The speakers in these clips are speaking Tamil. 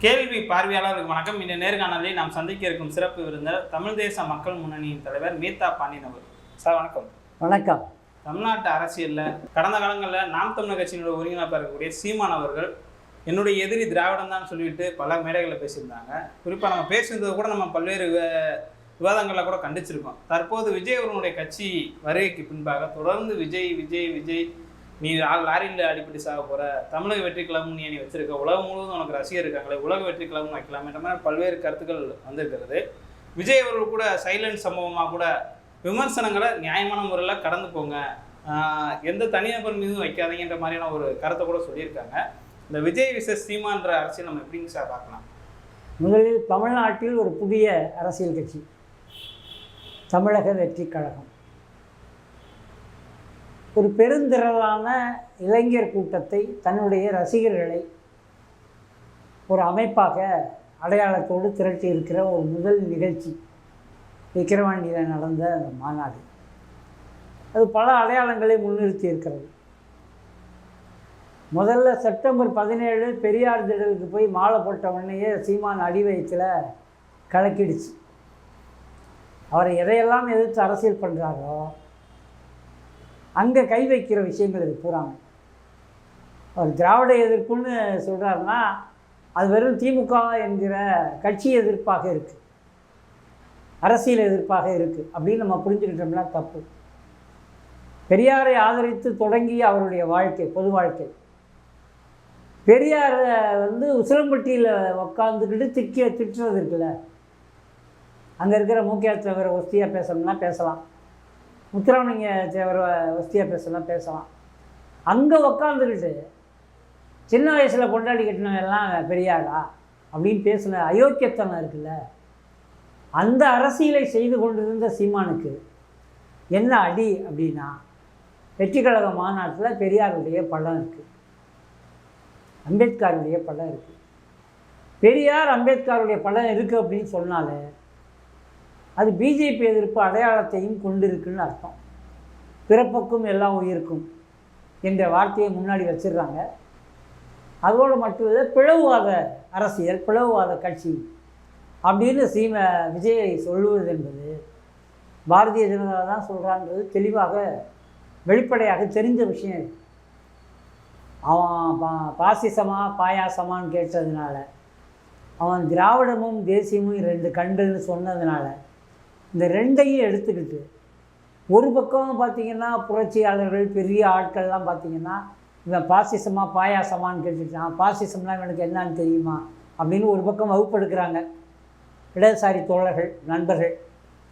கேள்வி பார்வையாளருக்கு வணக்கம். இந்த நேர்காணலில் நாம் சந்திக்க இருக்கும் சிறப்பு விருந்தர் தமிழ் தேச மக்கள் முன்னணியின் தலைவர் மீதா பாண்டியன் அவர் சார் வணக்கம். வணக்கம். தமிழ்நாட்டு அரசியலில் கடந்த காலங்களில் நாம் தமிழர் கட்சியினோட ஒருங்கிணைப்பாக இருக்கக்கூடிய சீமான் அவர்கள் என்னுடைய எதிரி திராவிடம் தான் சொல்லிட்டு பல மேடைகளில் பேசியிருந்தாங்க. குறிப்பாக நம்ம பேசுனது கூட நம்ம பல்வேறு விவா- விவாதங்களில் கூட கண்டிச்சிருக்கோம். தற்போது விஜய் அவர்களுடைய கட்சி வருகைக்கு பின்பாக தொடர்ந்து விஜய் விஜய் விஜய் நீ லாரியில் அடிப்படை சாக போகிற தமிழக வெற்றி கழகம் நீ நீ வச்சிருக்க. உலகம் முழுவதும் உனக்கு ரசிகர் இருக்காங்களே உலக வெற்றி கழகம் வைக்கலாமேன்ற மாதிரி பல்வேறு கருத்துக்கள் வந்திருக்கிறது. விஜய் அவர்கள் கூட சைலண்ட் சம்பவமாக கூட விமர்சனங்களை நியாயமான முறையில் கடந்து போங்க. எந்த தனிநபர் மீதும் வைக்காதீங்கன்ற மாதிரியான ஒரு கருத்தை கூட சொல்லியிருக்காங்க. இந்த விஜய் விச சீமான்ற அரசியல் நம்ம எப்படிங்க சார் பார்க்கலாம்? முதலில் தமிழ்நாட்டில் ஒரு புதிய அரசியல் கட்சி. தமிழக வெற்றி கழகம். ஒரு பெருந்திரளான இளைஞர் கூட்டத்தை தன்னுடைய ரசிகர்களை ஒரு அமைப்பாக அடையாளத்தோடு திரட்டி இருக்கிற ஒரு முதல் நிகழ்ச்சி விக்கிரவாண்டியில் நடந்த அந்த மாநாடு. அது பல அடையாளங்களை முன்னிறுத்தி இருக்கிறது. முதல்ல செப்டம்பர் பதினேழு பெரியார் திடலுக்கு போய் மாலை போட்ட உடனேயே சீமான் அடி கலக்கிடுச்சு. அவரை எதையெல்லாம் எதிர்த்து அரசியல் பண்ணுறாரோ அங்கே கை வைக்கிற விஷயங்கள் இது பூராங்க அவர் திராவிட எதிர்ப்புன்னு சொல்கிறாருன்னா அது வெறும் திமுக என்கிற கட்சி எதிர்ப்பாக இருக்குது அரசியல் எதிர்ப்பாக இருக்குது அப்படின்னு நம்ம புரிஞ்சுக்கிட்டோம்னா தப்பு. பெரியாரை ஆதரித்து தொடங்கிய அவருடைய வாழ்க்கை பொது வாழ்க்கை. பெரியாரை வந்து உசிலம்பட்டியில் உட்காந்துக்கிட்டு திக்க திட்டுறது இருக்குல்ல. அங்கே இருக்கிற மூக்கியா தேவரை ஒஸ்தியாக பேசணும்னா பேசலாம். முத்துராமலிங்க தேவரை ஒஸ்தியாக பேசலாம் பேசலாம். அங்கே உக்காந்துக்கிட்டு சின்ன வயசில் கொண்டாடி கட்டினவெல்லாம் பெரியாரா அப்படின்னு பேசின அயோக்கியத்தனம் இருக்குல்ல அந்த அரசியலை செய்து கொண்டிருந்த சீமானுக்கு என்ன அடி அப்படின்னா வெற்றி கழக மாநாட்டில் பெரியாருடைய படம் இருக்குது அம்பேத்கருடைய படம் இருக்குது பெரியார் அம்பேத்கருடைய படம் இருக்குது அப்படின்னு சொன்னாலே அது பிஜேபி எதிர்ப்பு அடையாளத்தையும் கொண்டிருக்குன்னு அர்த்தம் பிறப்புக்கும் எல்லாம் உயிருக்கும் என்ற வார்த்தையை முன்னாடி வச்சிடுறாங்க அதோடு மட்டும் இல்லை பிளவுவாத அரசியல் பிளவுவாத கட்சி அப்படின்னு சீம விஜயை சொல்லுவது என்பது பாரதிய ஜனதா தான் சொல்கிறான்றது தெளிவாக வெளிப்படையாக தெரிஞ்ச விஷயம் இது. அவன் பா பாசிசமா பாயாசமான்னு கேட்டதுனால அவன் திராவிடமும் தேசியமும் ரெண்டு கண்டுன்னு சொன்னதுனால இந்த ரெண்டையும் எடுத்துக்கிட்டு ஒரு பக்கம் பார்த்திங்கன்னா புரட்சியாளர்கள் பெரிய ஆட்கள்லாம் பார்த்திங்கன்னா இவன் பாசிசமாக பாயாசமான்னு கேட்டுட்டான். பாசிசம்லாம் இவனுக்கு என்னன்னு தெரியுமா? அப்படின்னு ஒரு பக்கம் வகுப்பெடுக்கிறாங்க. இடதுசாரி தோழர்கள் நண்பர்கள்.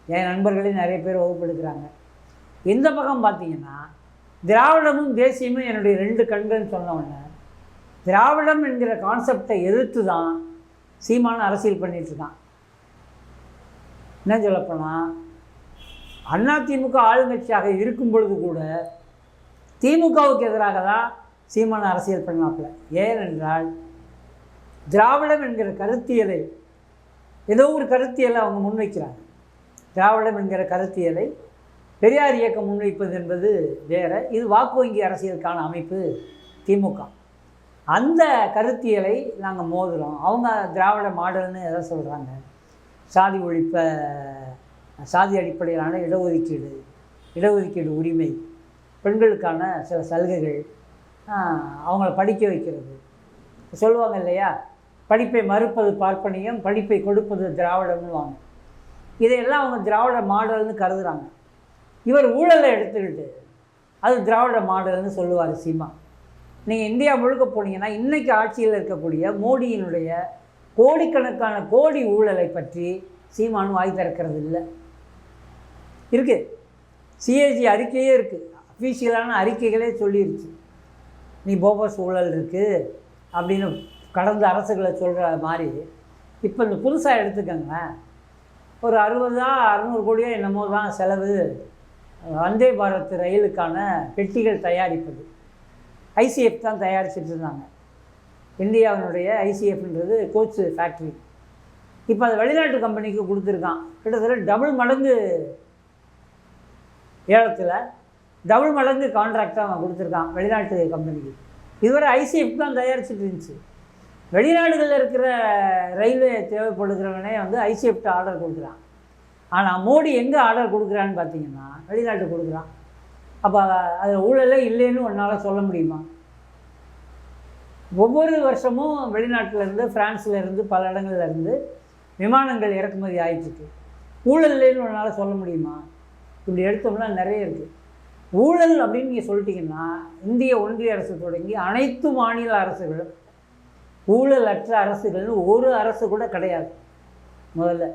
என் நண்பர்களே நிறைய பேர் வகுப்பெடுக்கிறாங்க. இந்த பக்கம் பார்த்தீங்கன்னா திராவிடமும் தேசியமும் என்னுடைய ரெண்டு கண்கள்னு சொன்ன திராவிடம் என்கிற கான்செப்டை எதிர்த்து தான் சீமான அரசியல் பண்ணிகிட்ருக்கான் இருக்கான். என்ன சொல்லப்போனால் அதிமுக ஆளுங்கட்சியாக இருக்கும் பொழுது கூட திமுகவுக்கு எதிராக தான் சீமான அரசியல் பண்ணாப்புல ஏனென்றால் திராவிடம் என்கிற கருத்தியலை ஏதோ ஒரு கருத்தியலை அவங்க முன்வைக்கிறாங்க. திராவிடம் என்கிற கருத்தியலை பெரியார் இயக்கம் முன்வைப்பது என்பது வேறு இது வாக்கு வங்கி அரசியலுக்கான அமைப்பு திமுக. அந்த கருத்தியலை நாங்கள் மோதுகிறோம் அவங்க திராவிட மாடல்னு எதை சொல்கிறாங்க சாதி ஒழிப்ப சாதி அடிப்படையிலான இடஒதுக்கீடு இடஒதுக்கீடு உரிமை பெண்களுக்கான சில சலுகைகள் அவங்கள படிக்க வைக்கிறது. சொல்லுவாங்க இல்லையா? படிப்பை மறுப்பது பார்ப்பனியம் படிப்பை கொடுப்பது திராவிடம்னுவாங்க. இதையெல்லாம் அவங்க திராவிட மாடல்னு கருதுகிறாங்க இவர் ஊழலை எடுத்துக்கிட்டு அது திராவிட மாடல்னு சொல்லுவார் சீமா. நீங்கள் இந்தியா முழுக்க போனீங்கன்னா இன்றைக்கி ஆட்சியில் இருக்கக்கூடிய மோடியினுடைய கோடிக்கணக்கான கோடி ஊழலை பற்றி சீமான் வாய் திறக்கிறது இல்லை இருக்குது சிஏஜி அறிக்கையே இருக்குது அஃபீஷியலான அறிக்கைகளே சொல்லிருச்சு. நீ போபஸ் ஊழல் இருக்குது அப்படின்னு கடந்த அரசுகளை சொல்கிற மாதிரி. இப்போ இந்த புதுசாக எடுத்துக்கோங்க. ஒரு அறுபதா அறுநூறு கோடியோ என்னமோ தான் செலவு. வந்தே பாரத் ரயிலுக்கான பெட்டிகள் தயாரிப்பது. ஐசிஎஃப் தான் தயாரிச்சிட்டு இருந்தாங்க. இந்தியாவினுடைய ஐசிஎஃப்ன்றது கோச் ஃபேக்ட்ரி இப்போ அது வெளிநாட்டு கம்பெனிக்கு கொடுத்துருக்கான். கிட்டத்தட்ட டபுள் மடங்கு ஏலத்தில் டபுள் மடங்கு கான்ட்ராக்டாக அவன் கொடுத்துருக்கான் வெளிநாட்டு கம்பெனிக்கு இதுவரை ஐசிஎஃப் தான் தயாரிச்சுட்டு இருந்துச்சு. வெளிநாடுகளில் இருக்கிற ரயில்வே தேவைப்படுகிறவனே வந்து ஐசிஎஃப்ட்டு ஆர்டர் கொடுக்குறான். ஆனால் மோடி எங்கே ஆர்டர் கொடுக்குறான்னு பார்த்தீங்கன்னா வெளிநாட்டு கொடுக்குறான். அப்போ அதில் ஊழலே இல்லைன்னு உன்னால் சொல்ல முடியுமா? ஒவ்வொரு வருஷமும் வெளிநாட்டிலேருந்து இருந்து பல இடங்கள்லேருந்து விமானங்கள் இறக்குமதி ஆயிட்டுருக்கு. ஊழல் இல்லைன்னு உன்னால் சொல்ல முடியுமா? இப்படி எடுத்தோம்னா நிறைய இருக்குது ஊழல் அப்படின்னு நீங்கள் சொல்லிட்டீங்கன்னா இந்திய ஒன்றிய அரசு தொடங்கி அனைத்து மாநில அரசுகளும் ஊழல் அற்ற அரசுகள்னு ஒரு அரசு கூட கிடையாது முதல்ல.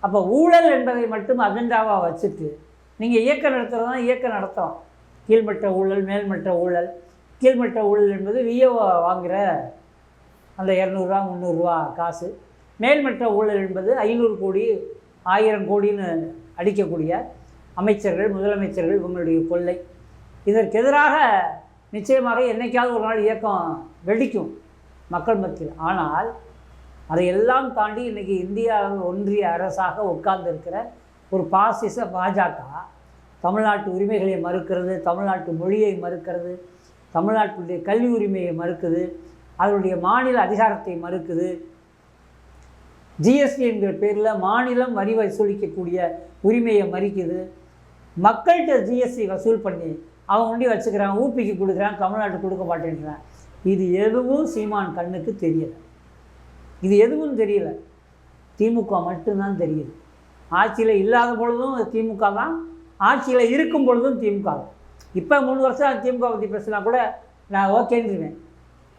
அப்போ ஊழல் என்பதை மட்டும் அஜெண்டாவாக வச்சுட்டு நீங்கள் இயக்கம் நடத்துகிறதா இயக்கம் நடத்தும் கீழ்மட்ட ஊழல் மேல்மட்ட ஊழல் கீழ்மட்ட ஊழல் என்பது விஏஓ வாங்குகிற அந்த இரநூறுவா முந்நூறுரூவா காசு. மேல்மட்ட ஊழல் என்பது ஐநூறு கோடி ஆயிரம் கோடின்னு அடிக்கக்கூடிய அமைச்சர்கள் முதலமைச்சர்கள் இவங்களுடைய கொள்ளை. இதற்கு எதிராக நிச்சயமாக என்றைக்காவது ஒரு நாள் இயக்கம் வெடிக்கும் மக்கள் மத்தியில். ஆனால் அதையெல்லாம் தாண்டி இன்றைக்கி இந்தியாவில் ஒன்றிய அரசாக உட்கார்ந்திருக்கிற ஒரு பாசிச பாஜக தமிழ்நாட்டு உரிமைகளை மறுக்கிறது தமிழ்நாட்டு மொழியை மறுக்கிறது தமிழ்நாட்டுடைய கல்வி உரிமையை மறுக்குது அதனுடைய மாநில அதிகாரத்தை மறுக்குது. ஜிஎஸ்டி என்கிற பேரில் மாநிலம் வரி வசூலிக்கக்கூடிய உரிமையை மறிக்குது. மக்கள்கிட்ட ஜிஎஸ்டி வசூல் பண்ணி அவன் ஒண்டி வச்சுக்கிறான் ஊப்பிக்கு கொடுக்குறான் தமிழ்நாட்டுக்கு கொடுக்க மாட்டேன்றான் இது எதுவும் சீமான் கண்ணுக்கு தெரியலை. இது எதுவும் தெரியல. திமுக மட்டும்தான் தெரியுது. ஆட்சியில் இல்லாத பொழுதும் திமுக தான் ஆட்சியில் இருக்கும் பொழுதும் திமுக தான். இப்போ மூணு வருஷம் திமுக பற்றி பேசினா கூட நான் ஓகேன்றுவேன்.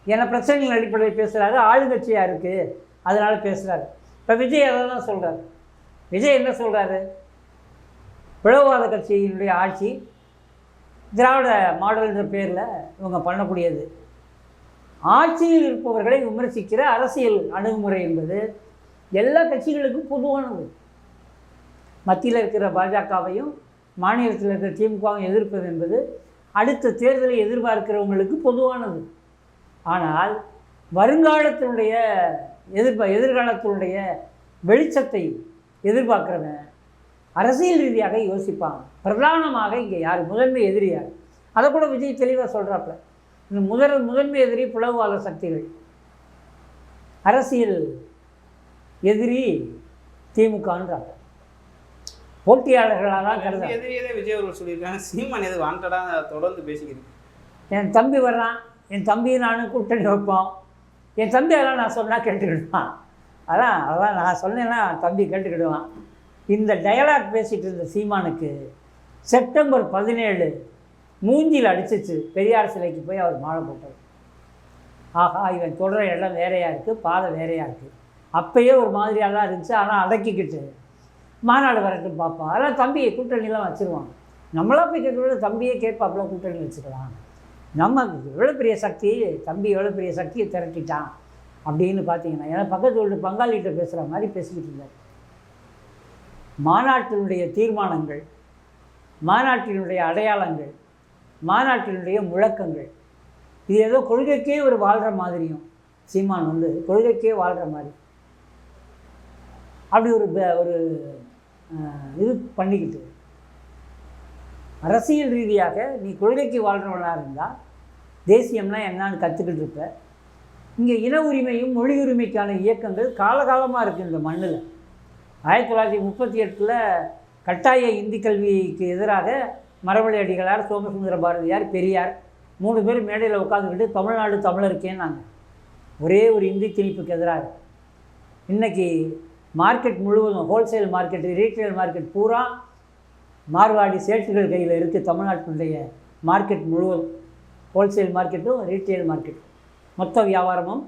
ஏன்னா பிரச்சனைகள் அடிப்படையில் பேசுகிறாரு ஆளுங்கட்சியாக இருக்குது அதனால் பேசுகிறாரு இப்போ விஜய் அதை தான் சொல்கிறாரு விஜய் என்ன சொல்கிறாரு பிளவுவாத கட்சியினுடைய ஆட்சி திராவிட மாடல்ன்ற பேரில் இவங்க பண்ணக்கூடியது. ஆட்சியில் இருப்பவர்களை விமர்சிக்கிற அரசியல் அணுகுமுறை என்பது எல்லா கட்சிகளுக்கும் பொதுவானது. மத்தியில் இருக்கிற பாஜகவையும் மாநிலத்தில் இருக்கிற திமுகவும் எதிர்ப்பது என்பது அடுத்த தேர்தலை எதிர்பார்க்கிறவங்களுக்கு பொதுவானது. ஆனால் வருங்காலத்தினுடைய எதிர்ப எதிர்காலத்தினுடைய வெளிச்சத்தை எதிர்பார்க்குறவன் அரசியல் ரீதியாக யோசிப்பாங்க பிரதானமாக இங்கே யார்? முதன்மை எதிரி யார்? அதை கூட விஜய் தெளிவாக சொல்கிறாப்புல இந்த முதல் முதன்மை எதிரி பிளவுவாத சக்திகள். அரசியல் எதிரி திமுகன்றாங்க. போட்டியாளர்களாக தான் கருத. எதிரியதே விஜய் அவர்கள் சொல்லியிருக்காங்க. சீமான் எது வாண்டடாக தொடர்ந்து பேசிக்கிறேன். என் தம்பி வர்றான் என் தம்பியை நானும் கூட்டணி வைப்போம். என் தம்பி அதெல்லாம் நான் சொன்னால் கேட்டுக்கிடுவான். அதான் அதான் நான் சொன்னேன்னா தம்பி கேட்டுக்கிடுவான். இந்த டயலாக் பேசிகிட்டு இருந்த சீமானுக்கு செப்டம்பர் பதினேழு மூஞ்சியில் அடிச்சிச்சு. பெரியார் சிலைக்கு போய் அவர் மாலை போட்டார். ஆஹா இவன் தொடர இடம் வேறையாக இருக்குது பாதை வேறையாக இருக்குது அப்பயே ஒரு மாதிரியாக தான் இருந்துச்சு. ஆனால் அடக்கிக்கிட்டு மாநாடு வரட்டும் பார்ப்போம் அதெல்லாம் தம்பியை கூட்டணிலாம் வச்சுருவாங்க நம்மளா போய் கேட்குறத தம்பியே கேட்பாப்புல கூட்டணி வச்சுக்கலாம். நம்ம எவ்வளோ பெரிய சக்தி தம்பி எவ்வளோ பெரிய சக்தியை திரட்டிட்டான் அப்படின்னு பார்த்தீங்கன்னா ஏன்னா பக்கத்து வீட்டு பங்காளிகிட்ட பேசுகிற மாதிரி பேசிக்கிட்டு இருந்தார். மாநாட்டினுடைய தீர்மானங்கள் மாநாட்டினுடைய அடையாளங்கள் மாநாட்டினுடைய முழக்கங்கள் இது ஏதோ கொள்கைக்கே ஒரு வாழ்கிற மாதிரியும் சீமான் வந்து கொள்கைக்கே வாழ்கிற மாதிரி. அப்படி ஒரு ஒரு இது பண்ணிக்கிட்டு. அரசியல் ரீதியாக நீ கொள்கைக்கு வாழ்கிறவனாக இருந்தால் தேசியம்னா என்னான்னு கற்றுக்கிட்டு இருப்ப. இங்கே இன உரிமையும் மொழி உரிமைக்கான இயக்கங்கள் காலகாலமாக இருக்குது இந்த மண்ணில். ஆயிரத்தி தொள்ளாயிரத்தி முப்பத்தி எட்டில் கட்டாய இந்தி கல்விக்கு எதிராக மரவழி அடிகளார் சோமசுந்தர பாரதியார் பெரியார் மூணு பேர் மேடையில் உட்காந்துக்கிட்டு தமிழ்நாடு தமிழருக்கேன்னாங்க. ஒரே ஒரு இந்தி திணிப்புக்கு எதிராக. இன்னைக்கு மார்க்கெட் முழுவதும் ஹோல்சேல் மார்க்கெட் ரீட்டைல் மார்க்கெட் பூரா மார்வாடி சேட்டுகள் கையில் இருக்குது தமிழ்நாட்டினுடைய மார்க்கெட் முழுவதும். ஹோல்சேல் மார்க்கெட்டும் ரீட்டைல் மார்க்கெட்டும் மொத்த வியாபாரமும்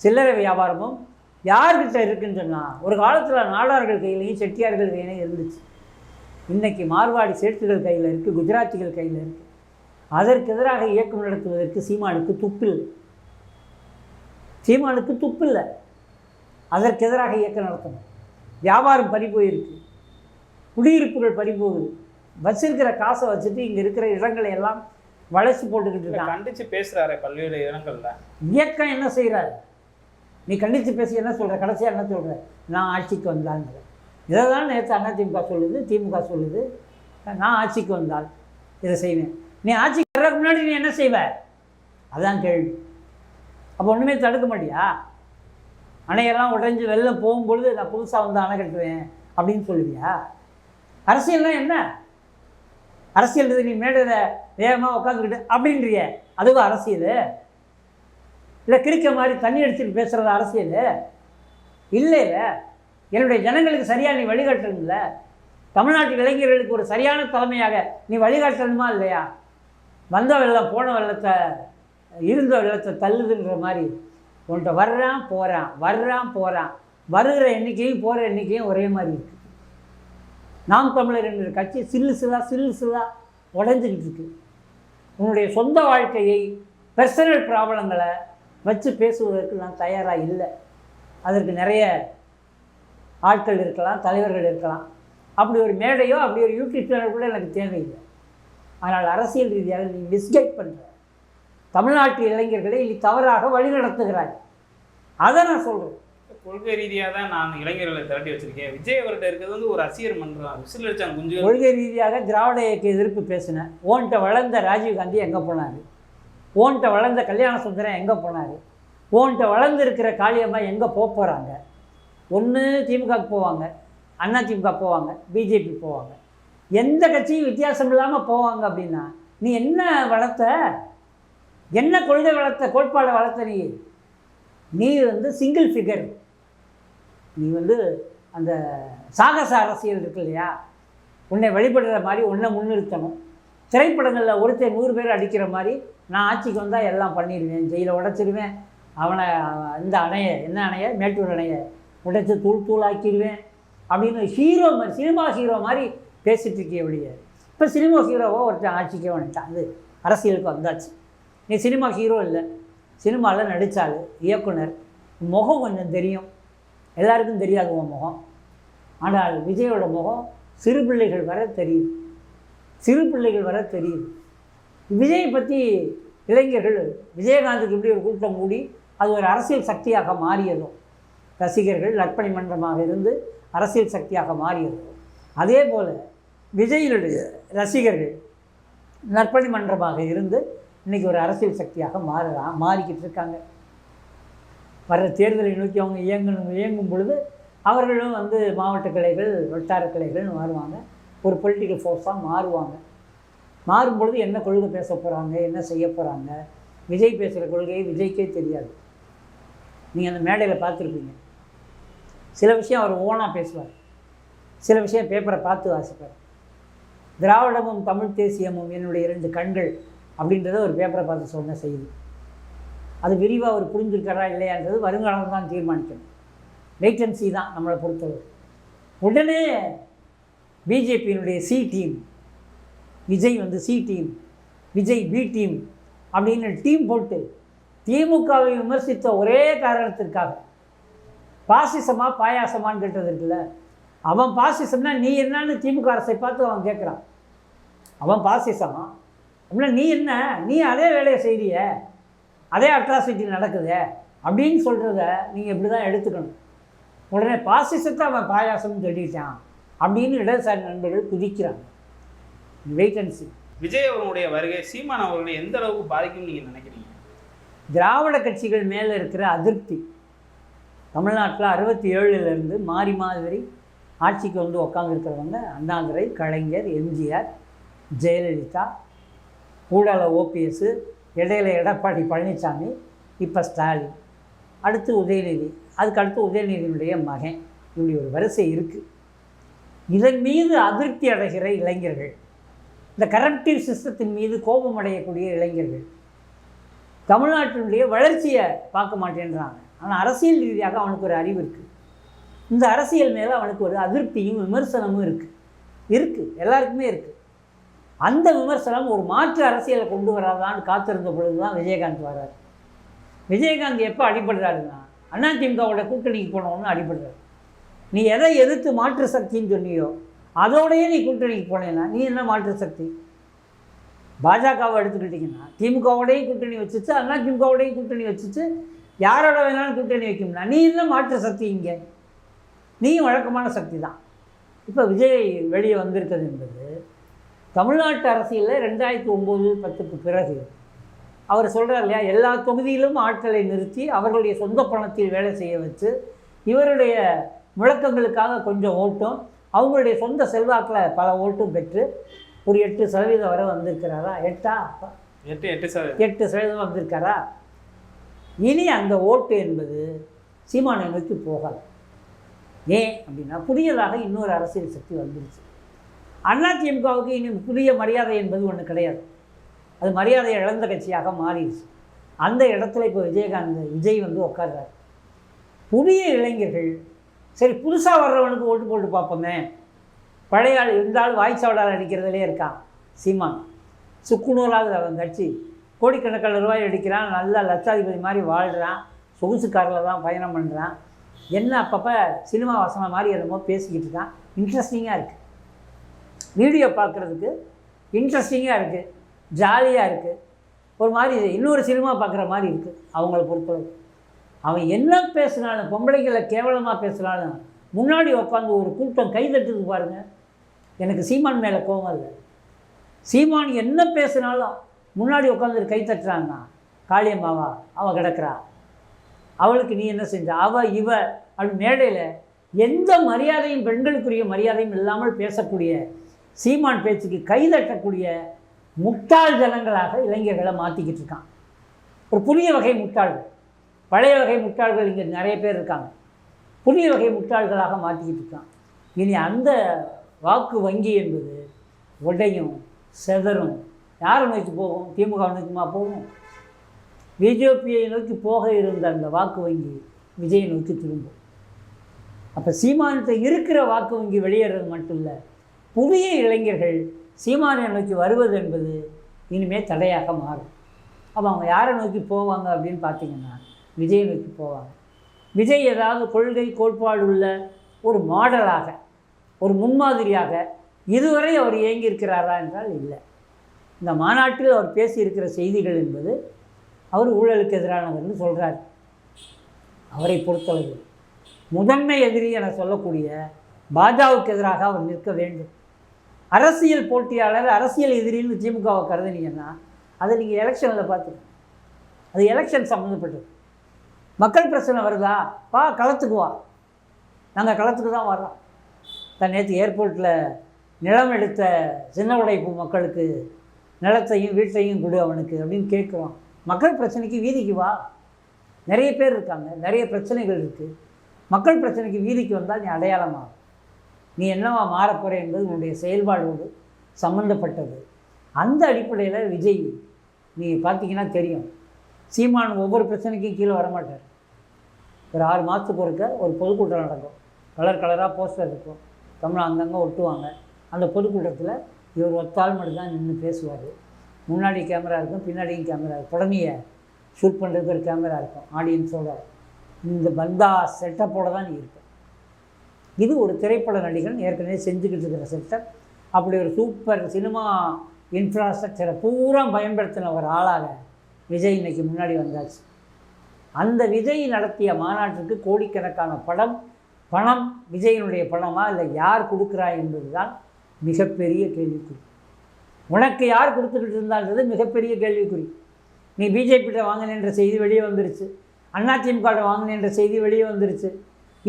சில்லறை வியாபாரமும் யார்கிட்ட இருக்குன்னு சொன்னால் ஒரு காலத்தில் நாடார்கள் கையிலையும் செட்டியார்கள் கையிலையும் இருந்துச்சு. இன்றைக்கி மார்வாடி சேட்டுகள் கையில் இருக்குது குஜராத்திகள் கையில் இருக்குது அதற்கு எதிராக இயக்கம் நடத்துவதற்கு சீமானுக்கு துப்பில்லை. சீமானுக்கு துப்பில்லை. அதற்கு எதிராக இயக்கம் நடத்தணும். வியாபாரம் பறி போயிருக்கு. குடியிருப்புகள் பறி போகுது. வச்சிருக்கிற காசை வச்சுட்டு இங்கே இருக்கிற இடங்களை எல்லாம் வளைச்சு போட்டுக்கிட்டு இருக்கான் கண்டிச்சு பேசுறாரு பல்வேறு இடங்கள்ல. இயக்கம் என்ன செய்கிறாரு நீ கண்டித்து பேசி என்ன சொல்கிற கடைசியாக என்ன சொல்கிற நான் ஆட்சிக்கு வந்தான்ற இதை தான் நேற்று அதிமுக சொல்லுது திமுக சொல்லுது. நான் ஆட்சிக்கு வந்தால் இதை செய்வேன். நீ ஆட்சிக்கு வர்றதுக்கு முன்னாடி நீ என்ன செய்வ? அதான் கேள்வி. அப்போ ஒன்றுமே தடுக்க மாட்டியா? அணையெல்லாம் உடைஞ்சு வெள்ளம் போகும்பொழுது நான் புதுசாக வந்து அணை கட்டுவேன் அப்படின்னு சொல்லுவியா? அரசியல்னா என்ன? அரசியல் நீ மேடையில் வேகமாக உட்காந்துக்கிட்டு அப்படின்றிய. அதுவும் அரசியல்? இல்லை கிரிக்க மாதிரி தண்ணி அடிச்சுட்டு பேசுகிறது அரசியல்? இல்லை இல்லை. என்னுடைய ஜனங்களுக்கு சரியாக நீ வழிகாட்டணும்ல. தமிழ்நாட்டு இளைஞர்களுக்கு ஒரு சரியான தலைமையாக நீ வழிகாட்டணுமா இல்லையா? வந்த வெள்ளம் போன வெள்ளத்தை இருந்த வெள்ளத்தை தள்ளுதுன்ற மாதிரி. உன்கிட்ட வர்றான் போகிறான் வர்றான் போகிறான் வருகிற எண்ணிக்கையும் போகிற எண்ணிக்கையும் ஒரே மாதிரி இருக்குது நாம் தமிழர் என்ற கட்சி சில்லு சில்லா சில்லு சில்லா உடஞ்சிக்கிட்டு இருக்கு. உன்னுடைய சொந்த வாழ்க்கையை பர்சனல் ப்ராப்ளங்களை வச்சு பேசுவதற்கு நான் தயாராக இல்லை. அதற்கு நிறைய ஆட்கள் இருக்கலாம் தலைவர்கள் இருக்கலாம். அப்படி ஒரு மேடையோ அப்படி ஒரு யூடியூப் சேனல் கூட எனக்கு தேவையில்லை. ஆனால் அரசியல் ரீதியாக நீ மிஸ்கைட் பண்ணுற தமிழ்நாட்டு இளைஞர்களை நீ தவறாக வழிநடத்துகிறாய் அதை நான் சொல்கிறேன் கொள்கை ரீதியாக தான் நான் இளைஞர்களை திரட்டி வச்சிருக்கேன். விஜய் அவர்கிட்ட இருக்கிறது வந்து ஒரு ரசிகர் மன்றம். விசில் அடிச்சாங்க குஞ்சு. கொள்கை ரீதியாக திராவிட இயக்க எதிர்ப்பு பேசினேன். ஓன்ட்ட வளர்ந்த ராஜீவ்காந்தி எங்கே போனார்? ஓன்ட்ட வளர்ந்த கல்யாண சுந்தரம் எங்கே போனார்? ஓன்ட்ட வளர்ந்துருக்கிற காளியம்மா எங்கே போக போகிறாங்க ஒன்று திமுகவுக்கு போவாங்க அண்ணா திமுக போவாங்க பிஜேபி போவாங்க. எந்த கட்சியும் வித்தியாசம் இல்லாமல் போவாங்க அப்படின்னா நீ என்ன வளர்த்த? என்ன கொள்கை வளர்த்த கோட்பாடை வளர்த்த நீ? நீ வந்து சிங்கிள் ஃபிகர் நீ வந்து அந்த சாகச அரசியல் இருக்கு இல்லையா? உன்னை வழிபடுற மாதிரி உன்னை முன்னிறுத்தணும். திரைப்படங்களில் ஒருத்தர் நூறு பேர் அடிக்கிற மாதிரி நான் ஆட்சிக்கு வந்தால் எல்லாம் பண்ணிடுவேன் ஜெயிலை உடச்சிடுவேன் அவனை இந்த அணையை என்ன அணையை? மேட்டூர் அணையை. உடைச்சி தூள் தூளாக்கிடுவேன். அப்படின்னு ஹீரோ மாதிரி சினிமா ஹீரோ மாதிரி பேசிட்டு இருக்கே ஒழிய. இப்போ சினிமா ஹீரோவோ ஒருத்தன் ஆட்சிக்கே வந்துட்டான். அது அரசியலுக்கு வந்தாச்சு. நீ சினிமா ஹீரோ இல்லை. சினிமாவில் நடித்தாள் இயக்குனர். முகம் கொஞ்சம் தெரியும். எல்லாருக்கும் தெரியாது உன் முகம். ஆனால் விஜயோட முகம் சிறு பிள்ளைகள் வர தெரியுது சிறு பிள்ளைகள் வர தெரியுது விஜயை பற்றி இளைஞர்கள் விஜயகாந்துக்கு இப்படி ஒரு கூட்டம் கூடி அது ஒரு அரசியல் சக்தியாக மாறியதும். ரசிகர்கள் நற்பணி மன்றமாக இருந்து அரசியல் சக்தியாக மாறியதும். அதே போல் விஜயினுடைய ரசிகர்கள் நற்பணி மன்றமாக இருந்து இன்றைக்கி ஒரு அரசியல் சக்தியாக மாறுறான் மாறிக்கிட்டு இருக்காங்க. வர்ற தேர்தலை நோக்கி அவங்க இயங்கணும் இயங்கும் பொழுது அவர்களும் வந்து மாவட்ட கிளைகள் வட்டார கிளைகள்னு மாறுவாங்க. ஒரு பொலிட்டிக்கல் ஃபோர்ஸாக மாறுவாங்க. மாறும் பொழுது என்ன கொள்கை பேச போகிறாங்க என்ன செய்ய போகிறாங்க விஜய் பேசுகிற கொள்கையை விஜய்க்கே தெரியாது. நீங்கள் அந்த மேடையில் பார்த்துருப்பீங்க. சில விஷயம் அவர் ஓனாக பேசுவார். சில விஷயம் பேப்பரை பார்த்து வாசிப்பார். திராவிடமும் தமிழ் தேசியமும் என்னுடைய இரண்டு கண்கள் அப்படின்றத ஒரு பேப்பரை பார்த்து சொன்ன செய்தி. அது விரிவாக அவர் புரிஞ்சிருக்காரா இல்லையான்றது வருங்காலம் தான் தீர்மானிக்கணும். வெயிட்டன்சி தான் நம்மளை பொறுத்தவரை. உடனே பிஜேபியினுடைய சி டீம் விஜய் வந்து C team Vijay B team அப்படின்னு டீம் போட்டு திமுகவை விமர்சித்த ஒரே காரணத்திற்காக பாசிசமா பாயாசமான்னு கேட்டது இருக்குல்ல அவன் பாசிசம்னா நீ என்னன்னு திமுக அரசை பார்த்து அவன் கேட்குறான். அவன் பாசிசமாக அப்படின்னா நீ என்ன? நீ அதே வேலையை செய்றிய? அதே அட்ராசிட்டி நடக்குதே? அப்படின்னு சொல்கிறத நீங்கள் இப்படி தான் எடுத்துக்கணும். உடனே பாசிசத்தை அவன் பாயாசம்னு சொல்லிட்டான் அப்படின்னு இடதுசாரி நண்பர்கள் குதிக்கிறாங்க. See. விஜய் அவர்களுடைய வருகை சீமான் அவர்களை எந்த அளவுக்கு பாதிக்கும்னு நீங்க நினைக்கிறீங்க? திராவிட கட்சிகள் மேலே இருக்கிற அதிருப்தி. தமிழ்நாட்டில் அறுபத்தி ஏழுலேருந்து மாறி மாதிரி ஆட்சிக்கு வந்து உக்காந்துருக்கிறவங்க அண்ணாதுரை கலைஞர் எம்ஜிஆர் ஜெயலலிதா ஊழல ஓபிஎஸ்ஸு இடையில எடப்பாடி பழனிசாமி இப்போ ஸ்டாலின். அடுத்து உதயநிதி. அதுக்கு அடுத்து உதயநிதியினுடைய மகன். இப்படி ஒரு வரிசை இருக்குது இதன் மீது அதிருப்தி அடைகிற இளைஞர்கள். இந்த கரப்டிவ் சிஸ்டத்தின் மீது கோபம் அடையக்கூடிய இளைஞர்கள். தமிழ்நாட்டினுடைய வளர்ச்சியை பார்க்க மாட்டேன்றாங்க. ஆனால் அரசியல் ரீதியாக அவனுக்கு ஒரு அறிவு இருக்குது இந்த அரசியல் மேலே அவனுக்கு ஒரு அதிருப்தியும் விமர்சனமும் இருக்குது இருக்குது எல்லாருக்குமே இருக்குது அந்த விமர்சனம் ஒரு மாற்று அரசியலை கொண்டு வராதான்னு காத்திருந்த பொழுது தான் விஜயகாந்த் வர்றார். விஜயகாந்த் எப்போ அடிபடுறாருன்னா அதிமுகவோட கூட்டணிக்கு போனவொன்னு அடிபடுறாரு. நீ எதை எதிர்த்து மாற்று சக்தின்னு சொன்னியோ அதோடையே நீ கூட்டணிக்கு போனேன்னா நீ என்ன மாற்று சக்தி? பாஜகவை எடுத்துக்கிட்டிங்கன்னா திமுகவோடையும் கூட்டணி வச்சுச்சு அண்ணா திமுகவோடையும் கூட்டணி வச்சுச்சு யாரோட வேணாலும் கூட்டணி வைக்கும்னா நீ என்ன மாற்று சக்தி இங்கே? நீ வழக்கமான சக்தி தான். இப்போ விஜய் வெளியே வந்திருக்கிறது என்பது தமிழ்நாட்டு அரசியலில் ரெண்டாயிரத்தி ஒம்பது பத்துக்கு பிறகு அவர் சொல்கிறார் இல்லையா எல்லா தொகுதியிலும் ஆட்களை நிறுத்தி அவர்களுடைய சொந்த பணத்தில் வேலை செய்ய வச்சு இவருடைய முழக்கங்களுக்காக கொஞ்சம் ஓட்டும் அவங்களுடைய சொந்த செல்வாக்கில் பல ஓட்டும் பெற்று ஒரு எட்டு சதவீதம் வரை வந்திருக்கிறாரா? எட்டா? எட்டு எட்டு சதவீதம். எட்டு சதவீதம் வந்திருக்காரா? இனி அந்த ஓட்டு என்பது சீமானை நோக்கி போகாது. ஏன் அப்படின்னா புதியதாக இன்னொரு அரசியல் சக்தி வந்துருச்சு. அதிமுகவுக்கு இனி புதிய மரியாதை என்பது ஒன்று கிடையாது. அது மரியாதையை இழந்த கட்சியாக மாறிடுச்சு. அந்த இடத்துல இப்போ விஜயகாந்த் விஜய் வந்து உட்கார்றாரு புதிய இளைஞர்கள் சரி புதுசாக வர்றவனுக்கு ஓட்டு போட்டு பார்ப்போமே. பழைய ஆள் இருந்தாலும் வாய்ச்சாவடால் அடிக்கிறதுலே இருக்கான் சீமான். சுக்குநூறாவது அவன் கட்சி. கோடிக்கணக்கான ரூபாய் அடிக்கிறான். நல்லா லட்சாதிபதி மாதிரி வாழ்கிறான் சொகுசு காரில் தான் பயணம் பண்ணுறான் என்ன அப்பப்போ சினிமா வசனம் மாதிரி என்னமோ பேசிக்கிட்டு இருக்கான். இன்ட்ரெஸ்டிங்காக இருக்குது வீடியோ பார்க்குறதுக்கு இன்ட்ரெஸ்டிங்காக இருக்குது ஜாலியாக இருக்குது ஒரு மாதிரி இன்னொரு சினிமா பார்க்குற மாதிரி இருக்குது அவங்கள பொறுத்தளவு. அவன் என்ன பேசினாலும் பொம்பளைங்களை கேவலமாக பேசினாலும் முன்னாடி உட்காந்து ஒரு கூட்டம் கை தட்டுது பாருங்கள் எனக்கு சீமான் மேலே கோவம் இல்லை. சீமான் என்ன பேசினாலும் முன்னாடி உட்காந்து கை தட்டுறான்னா காளியம்மாவா அவள் கிடக்கிறா. அவளுக்கு நீ என்ன செஞ்ச? அவ இவ அப்படி மேடையில் எந்த மரியாதையும் பெண்களுக்குரிய மரியாதையும் இல்லாமல் பேசக்கூடிய சீமான் பேச்சுக்கு கைதட்டக்கூடிய முட்டாள் ஜனங்களாக இளைஞர்களை மாற்றிக்கிட்டு இருக்கான். ஒரு புதிய வகை முட்டாள்கள். பழைய வகை முட்டாள்கள் இங்கே நிறைய பேர் இருக்காங்க. புதிய வகை முட்டாள்களாக மாற்றிக்கிட்டு இருக்கான். இனி அந்த வாக்கு வங்கி என்பது உடையும் செதறும். யாரை நோக்கி போகும்? திமுக நோக்கிமா போகும். பிஜேபியை நோக்கி போக இருந்த அந்த வாக்கு வங்கி விஜயை நோக்கி திரும்பும். அப்போ சீமானத்தை இருக்கிற வாக்கு வங்கி வெளியேறது மட்டும் இல்லை புதிய இளைஞர்கள் சீமானை நோக்கி வருவது என்பது இனிமேல் தடையாக மாறும். அப்போ அவங்க யாரை நோக்கி போவாங்க அப்படின்னு பார்த்தீங்கன்னா விஜயை நோக்கி போவாங்க. விஜய் ஏதாவது கொள்கை கோட்பாடு உள்ள ஒரு மாடலாக ஒரு முன்மாதிரியாக இதுவரை அவர் இயங்கி இருக்கிறாரா என்றால் இல்லை. இந்த மாநாட்டில் அவர் பேசியிருக்கிற செய்திகள் என்பது அவர் ஊழலுக்கு எதிரானவர்னு சொல்கிறார் அவரை பொறுத்தளவு முதன்மை எதிரி என சொல்லக்கூடிய பாஜகவுக்கு எதிராக அவர் நிற்க வேண்டும். அரசியல் போட்டியாளர் அரசியல் எதிரின்னு திமுகவை கருதுனீங்கன்னா அதை நீங்கள் எலெக்ஷனில் பார்த்துக்கணும். அது எலெக்ஷன் சம்மந்தப்பட்டது மக்கள் பிரச்சனை வருதா? வா களத்துக்கு வா. நாங்கள் களத்துக்கு தான் வர்றோம். தான் நேற்று ஏர்போர்ட்டில் நிலம் எடுத்த சின்ன உடைப்பு மக்களுக்கு நிலத்தையும் வீட்டையும் கொடு அவனுக்கு அப்படின்னு கேட்குறோம். மக்கள் பிரச்சனைக்கு வீதிக்கு வா. நிறைய பேர் இருக்காங்க. நிறைய பிரச்சனைகள் இருக்குது மக்கள் பிரச்சனைக்கு வீதிக்கு வந்தால் நீ அடையாளமாகும். நீ என்னவா மாறப்போற என்பது உன்னுடைய செயல்பாடோடு சம்மந்தப்பட்டது அந்த அடிப்படையில் விஜய் நீ பார்த்தீங்கன்னா தெரியும். சீமான் ஒவ்வொரு பிரச்சனைக்கும் கீழே வரமாட்டார். ஒரு ஆறு மாதத்துக்கு ஒருக்க ஒரு பொதுக்கூட்டம் நடக்கும். கலர் கலராக போஸ்டர் இருக்கும். தமிழ் அங்கங்கே ஒட்டுவாங்க. அந்த பொதுக்கூட்டத்தில் இவர் ஒத்தாள் மட்டும்தான் நின்று பேசுவார். முன்னாடி கேமரா இருக்கும் பின்னாடியும் கேமரா இருக்கும். புடமையை ஷூட் பண்ணுறதுக்கு ஒரு கேமரா இருக்கும். ஆடியன்ஸோட. இந்த பந்தா செட்டப்போட தான் நீ இருக்கும் இது ஒரு திரைப்பட நடிகன் ஏற்கனவே செஞ்சுக்கிட்டு இருக்கிற செட்டப் அப்படி ஒரு சூப்பர் சினிமா இன்ஃப்ராஸ்ட்ரக்சரை பூரா பயன்படுத்தின ஒரு ஆளாக விஜய் இன்னைக்கு முன்னாடி வந்தாச்சு. அந்த விஜய் நடத்திய மாநாட்டிற்கு கோடிக்கணக்கான படம் பணம் விஜயனுடைய பணமா இல்லை யார் கொடுக்குறா என்பது தான் மிகப்பெரிய கேள்விக்குறி. உனக்கு யார் கொடுத்துக்கிட்டு இருந்தான்றது மிகப்பெரிய கேள்விக்குறி. நீ பிஜேபிகிட்ட வாங்கினேன்ற செய்தி வெளியே வந்துருச்சு. அதிமுக வாங்கினேன்ற செய்தி வெளியே வந்துருச்சு.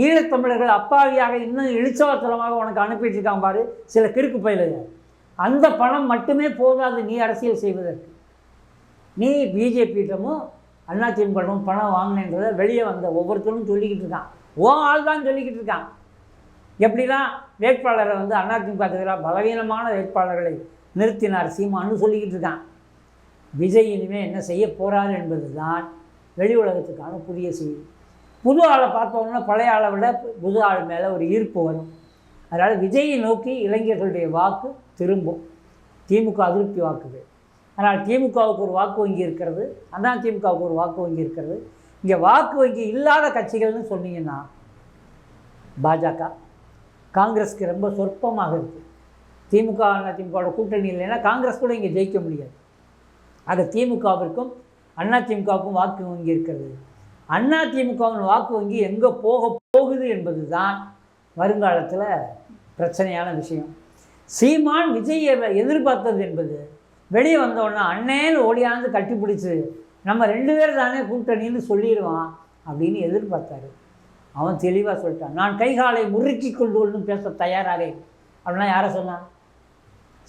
ஈழத்தமிழர்கள் அப்பாவியாக இன்னும் இழிச்சவத்தனமாக உனக்கு அனுப்பிட்டு இருக்கான் பாரு. சில கிறுக்கு பயிலுங்க. அந்த பணம் மட்டுமே போதாது நீ அரசியல் செய்வதற்கு. நீ பிஜேபியிடமும் அதிமுகவும் பணம் வாங்கினேன்றதை வெளியே வந்த ஒவ்வொருத்தரும் சொல்லிக்கிட்டு இருக்கான். ஓ ஆள் தான் சொல்லிக்கிட்டு இருக்கான். எப்படிலாம் வேட்பாளரை வந்து அதிமுக எதிராக பலவீனமான வேட்பாளர்களை நிறுத்தினார் சீமான்னு சொல்லிக்கிட்டு இருக்கான். விஜய் இனிமேல் என்ன செய்ய போகிறார் என்பது தான் வெளி உலகத்துக்கான புதிய செய்தி. புது ஆளை பார்த்தோம்னா பழைய ஆளை விட புது ஆள் மேலே ஒரு ஈர்ப்பு வரும். அதனால் விஜயை நோக்கி இளைஞர்களுடைய வாக்கு திரும்பும். திமுக அதிருப்தி வாக்குகள் ஆனால் திமுகவுக்கு ஒரு வாக்கு வங்கி இருக்கிறது. அண்ணா திமுகவுக்கு ஒரு வாக்கு வங்கி இருக்கிறது. இங்கே வாக்கு வங்கி இல்லாத கட்சிகள்னு சொன்னீங்கன்னா பாஜக காங்கிரஸ்க்கு ரொம்ப சொற்பமாக இருக்குது திமுக அதிமுகவோட கூட்டணி இல்லைன்னா காங்கிரஸ் கூட இங்கே ஜெயிக்க முடியாது. ஆக திமுகவிற்கும் அண்ணா திமுகவுக்கும் வாக்கு வங்கி இருக்கிறது. அண்ணா திமுகவின் வாக்கு வங்கி எங்கே போக போகுது என்பது தான் வருங்காலத்தில் பிரச்சனையான விஷயம். சீமான் விஜயை எதிர்பார்த்தது என்பது வெளியே வந்தோடனே அண்ணேன்னு ஓடியாந்து கட்டிப்பிடிச்சு நம்ம ரெண்டு பேர் தானே கூட்டணின்னு சொல்லிடுவான் அப்படின்னு எதிர்பார்த்தாரு. அவன் தெளிவாக சொல்லிட்டான். நான் கைகாலை முறுக்கி கொண்டு ஒன்று பேச தயாராக அப்படின்னா யாரை சொன்னான்?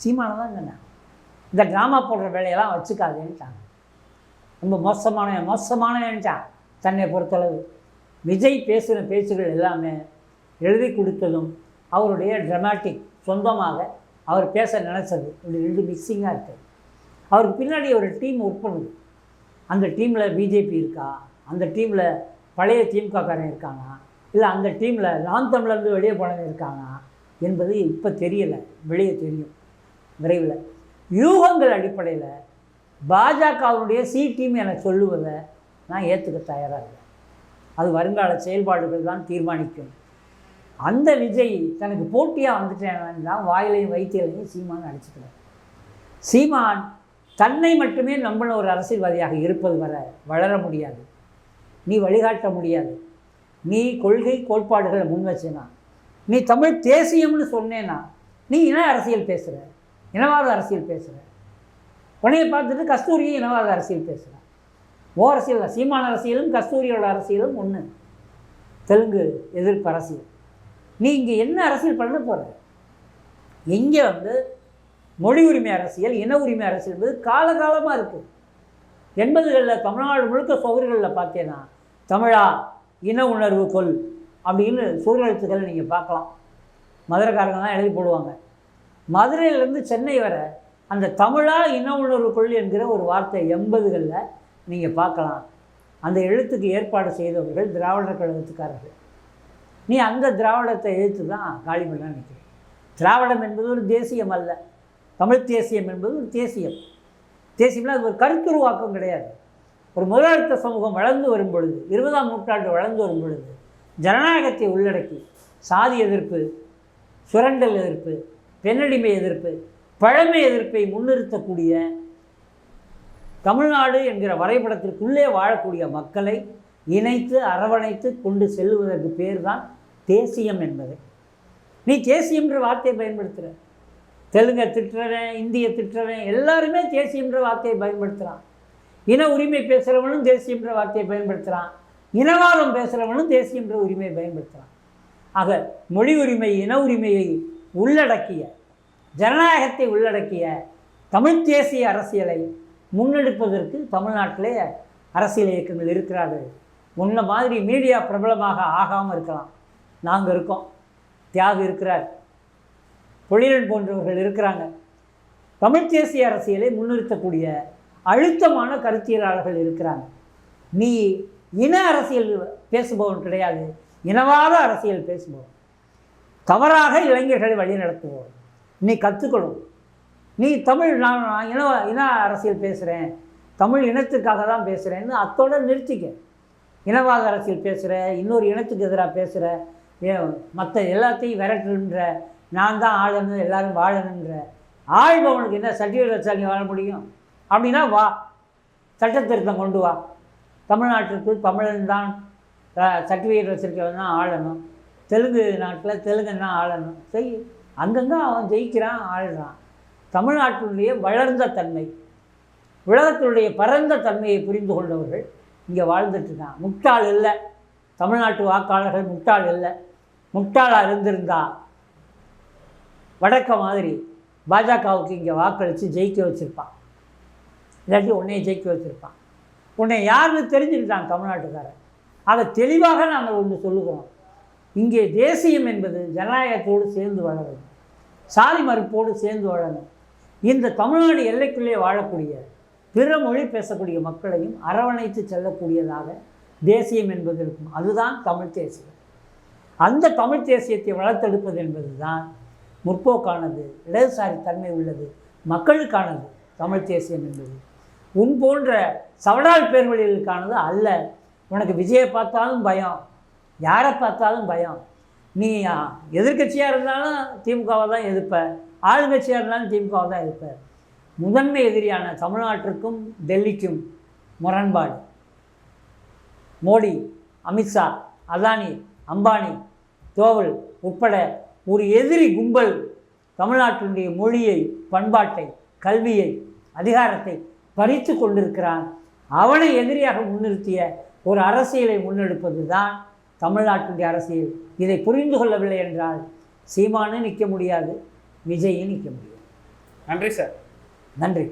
சீமானை தான் என்ன இந்த ட்ராமா போடுற வேலையெல்லாம் வச்சுக்காதேன்ட்டான். ரொம்ப மோசமானவன் மோசமானவன்ட்டான். தன்னை பொறுத்தளவு. விஜய் பேசுகிற பேச்சுகள் எல்லாமே எழுதி கொடுத்ததும் அவருடைய ட்ரமாட்டிக் சொந்தமாக அவர் பேச நினச்சது. இப்படி ரெண்டு மிக்சிங்காக இருக்குது அவருக்கு பின்னாடி ஒரு டீம் ஒர்க் பண்ணுது. அந்த டீமில் பிஜேபி இருக்கா? அந்த டீமில் பழைய திமுகக்காரன் இருக்காங்க இல்லை அந்த டீமில் நான் தமிழர்ந்து வெளியே போனவங்க இருக்காங்க என்பது இப்போ தெரியலை. வெளியே தெரியும். விரைவில். யூகங்கள் அடிப்படையில் பாஜகவுடைய சி டீம் என சொல்லுவதை நான் ஏற்றுக்க தயாராக இல்லை. அது வருங்கால செயல்பாடுகள் தான் தீர்மானிக்கும். அந்த விஜய் தனக்கு போட்டியாக வந்துட்டேன் தான் வாயிலையும் வைத்தியலையும் சீமான் அடிச்சுக்கிறார். சீமான் தன்னை மட்டுமே நம்மள ஒரு அரசியல்வாதியாக இருப்பது வர வளர முடியாது. நீ வழிகாட்ட முடியாது. நீ கொள்கை கோட்பாடுகளை முன் வச்சேனா? நீ தமிழ் தேசியம்னு சொன்னேன்னா நீ இன அரசியல் பேசுகிற இனவாத அரசியல் பேசுகிற உனையை பார்த்துட்டு கஸ்தூரியும் இனவாத அரசியல் பேசுகிற ஓ அரசியல் சீமான அரசியலும் கஸ்தூரியோட அரசியலும் ஒன்று தெலுங்கு எதிர்ப்பு அரசியல். நீ இங்கே என்ன அரசியல் பண்ண போகிற இங்கே வந்து மொழி உரிமை அரசியல் இன உரிமை அரசியல் என்பது காலகாலமாக இருக்குது எண்பதுகளில் தமிழ்நாடு முழுக்க சுவர்களில் பார்த்தேன்னா தமிழா இன உணர்வு கொள் அப்படின்னு சுவரெழுத்துக்களை நீங்கள் பார்க்கலாம். மதுரைக்காரங்க தான் எழுதி போடுவாங்க. மதுரையிலேருந்து சென்னை வர அந்த தமிழா இன உணர்வு கொள் என்கிற ஒரு வார்த்தை எண்பதுகளில் நீங்கள் பார்க்கலாம். அந்த எழுத்துக்கு ஏற்பாடு செய்தவர்கள் திராவிடர் கழகத்துக்காரர்கள். நீ அந்த திராவிடத்தை எழுத்து தான் காலி பண்ண நினைக்கிறேன். திராவிடம் என்பது ஒரு தேசியம் அல்ல. தமிழ் தேசியம் என்பது ஒரு தேசியம். தேசியம்னா அது ஒரு கருத்துருவாக்கம் கிடையாது. ஒரு முதலாளித்த சமூகம் வளர்ந்து வரும் பொழுது இருபதாம் நூற்றாண்டு வளர்ந்து வரும் பொழுது ஜனநாயகத்தை உள்ளடக்கி சாதி எதிர்ப்பு சுரண்டல் எதிர்ப்பு பெண்ணடிமை எதிர்ப்பு பழமை எதிர்ப்பை முன்னிறுத்தக்கூடிய தமிழ்நாடு என்கிற வரைபடத்திற்குள்ளே வாழக்கூடிய மக்களை இணைத்து அரவணைத்து கொண்டு செல்வதற்கு பேர் தான் தேசியம் என்பது. நீ தேசியம்ன்ற வார்த்தையை பயன்படுத்துகிற தெலுங்கை திட்டுறவன் இந்திய திட்டுறவன் எல்லாருமே தேசியம்ன்ற வார்த்தையை பயன்படுத்துகிறான் இன உரிமை பேசுகிறவனும் தேசியம்ன்ற வார்த்தையை பயன்படுத்துகிறான் இனவாதம் பேசுகிறவனும் தேசியம்ன்ற உரிமையை பயன்படுத்துகிறான் ஆக மொழி உரிமை இன உரிமையை உள்ளடக்கிய ஜனநாயகத்தை உள்ளடக்கிய தமிழ் தேசிய அரசியலை முன்னெடுப்பதற்கு தமிழ்நாட்டிலே அரசியல் இயக்கங்கள் இருக்கிறார்கள் முன்ன மாதிரி மீடியா பிரபலமாக ஆகாமல் இருக்கலாம். நாங்கள் இருக்கோம். தியாகு இருக்கிறார். பொழிலன் போன்றவர்கள் இருக்கிறாங்க. தமிழ் தேசிய அரசியலை முன்னிறுத்தக்கூடிய அழுத்தமான கருத்தியலாளர்கள் இருக்கிறாங்க. நீ இன அரசியல் பேசுபவன் கிடையாது. இனவாத அரசியல் பேசுபவன். தவறாக இளைஞர்களை வழிநடத்துபவன். நீ கற்றுக்கணும் நீ தமிழ் நான் இன இன அரசியல் பேசுகிறேன் தமிழ் இனத்துக்காக தான் பேசுகிறேன்னு அத்தோட நிறுத்திக்க. இனவாத அரசியல் பேசுகிற இன்னொரு இனத்துக்கு எதிராக பேசுகிற மற்ற எல்லாத்தையும் விரட்டுன்ற நான் தான் ஆளணும் எல்லாரும் வாழணுன்ற. ஆழ்பவனுக்கு என்ன சர்டிஃபிகேட் வச்சா நீ வாழ முடியும்? அப்படின்னா வா. சட்டத்திருத்தம் கொண்டு வா. தமிழ்நாட்டிற்கு தமிழன் தான் சர்டிஃபிகேட் வச்சுருக்கவன் தான் ஆளணும். தெலுங்கு நாட்டில் தெலுங்கன் தான் ஆளணும். செய். அங்கங்கே அவன் ஜெயிக்கிறான் ஆளுறான். தமிழ்நாட்டினுடைய வளர்ந்த தன்மை உலகத்தினுடைய பரந்த தன்மையை புரிந்து கொண்டவர்கள் இங்கே வாழ்ந்துட்டுருக்காங்க முட்டாள் இல்லை. தமிழ்நாட்டு வாக்காளர்கள் முட்டாள் இல்லை. முட்டாளாக இருந்திருந்தா வடக்க மாதிரி பாஜகவுக்கு இங்கே வாக்களித்து ஜெயிக்க வச்சுருப்பான். இல்லாட்டி உன்னைய ஜெயிக்க வச்சுருப்பான். உன்னை யாருன்னு தெரிஞ்சுக்கிட்டான் தமிழ்நாட்டுக்காரன். அதை தெளிவாக நாங்கள் ஒன்று சொல்லுகிறோம். இங்கே தேசியம் என்பது ஜனநாயகத்தோடு சேர்ந்து வளரணும் சாதி மறுப்போடு சேர்ந்து வளரணும் இந்த தமிழ்நாடு எல்லைக்குள்ளே வாழக்கூடிய பிற மொழி பேசக்கூடிய மக்களையும் அரவணைத்து செல்லக்கூடியதாக தேசியம் என்பது இருக்கும். அதுதான் தமிழ் தேசியம். அந்த தமிழ் தேசியத்தை வளர்த்தெடுப்பது என்பது தான் முற்போக்கானது இடதுசாரி தன்மை உள்ளது மக்களுக்கானது தமிழ் தேசியம் என்பது. உன் போன்ற சவடால் பேர்வழிகளுக்கானது அல்ல. உனக்கு விஜயை பார்த்தாலும் பயம் யாரை பார்த்தாலும் பயம். நீ எதிர்க்கட்சியாக இருந்தாலும் திமுகவை தான் எதிர்ப்ப. ஆளுங்கட்சியாக இருந்தாலும் திமுகவாக தான் இருப்பார். முதன்மை எதிரியான தமிழ்நாட்டிற்கும் டெல்லிக்கும் முரண்பாடு. மோடி அமித்ஷா அதானி அம்பானி தோவல் உட்பட ஒரு எதிரி கும்பல் தமிழ்நாட்டினுடைய மொழியை பண்பாட்டை கல்வியை அதிகாரத்தை பறித்து கொண்டிருக்கிறான். அவனை எதிரியாக முன்னிறுத்திய ஒரு அரசியலை முன்னெடுப்பது தான் தமிழ்நாட்டுடைய அரசியல். இதை புரிந்து கொள்ளவில்லை என்றால் சீமானு நிற்க முடியாது. விஜயும் நிற்க முடியாது நன்றி சார். நன்றி.